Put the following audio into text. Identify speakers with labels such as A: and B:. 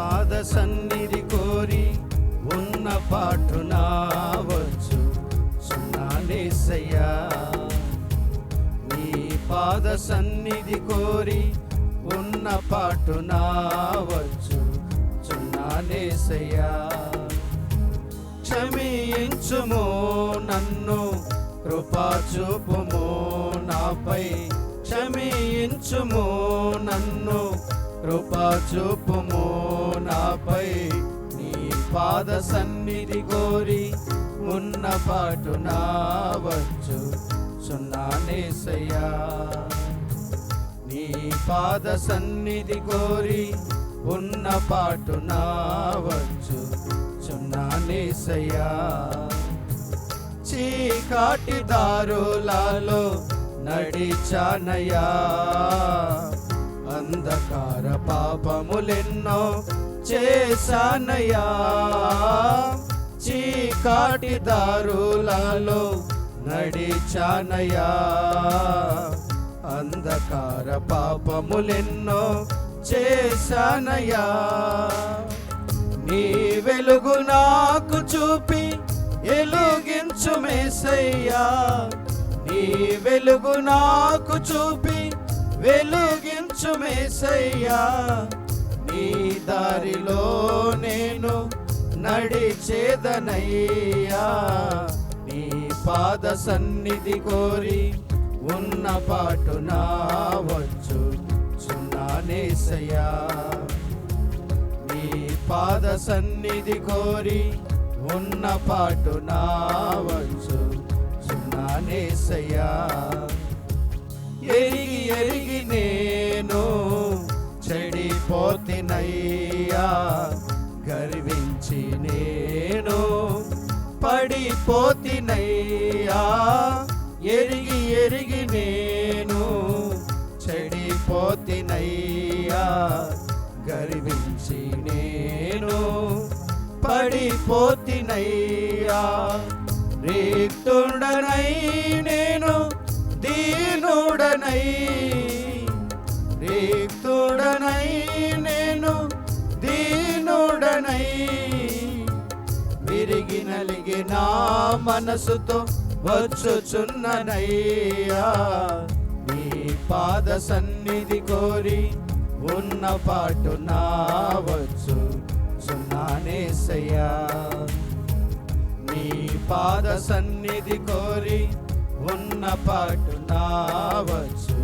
A: పాద సన్నిధి కోరి ఉన్న పాటు నావచ్చు. సున్నానేసయ్యా నీ పాద సన్నిధి కోరి ఉన్న పాటు నావచ్చు. సున్నానేసయ్యా క్షమించుము నన్ను కృపా చూపుము నాపై. క్షమించుము నన్ను కృపా చూపుము నాపై నీ పాద సన్నిధి కోరి ఉన్న పాటు నా వచ్చు సున్నానేసయ్యా నీ పాద సన్నిధి కోరి ఉన్న పాటు నా వచ్చు చున్నానేసయ్యా చీకాటి దారులలో నడిచానయ్యా. అంధకార పాపములెన్నో చేశానయా చీకాటి దారులలో నడిచానయా అంధకార పాపములెన్నో చేశానయా నీ వెలుగు నాకు చూపి ఎలుగించు మేసయ్యా. నీ వెలుగు నాకు చూపి వెలుగించు మేసయ్యా. నీ దారిలో నేను నడిచేదనయ్యా. నీ పాద సన్నిధి కోరి ఉన్న పాటు నా వచ్చు చున్నానేసయ్యా నీ పాద సన్నిధి కోరి ఉన్న పాటు నా వచ్చు చున్నానేసయ్యా అయ్యా గర్వించి నేను పడిపోతినయ్యా ఎరిగి ఎరిగి నేను చెడిపోతినయ్యా గర్వించి నేను పడిపోతినయ్యా. రీక్తుండనై నేను దీనుడనై విరిగి నా మనసుతో వచ్చుచున్ననయ్యా. నీ పాద సన్నిధి కోరి ఉన్న పాటు నా వచ్చు చున్నానేసయ్యా నీ పాద సన్నిధి కోరి ఉన్న పాటు నా వచ్చు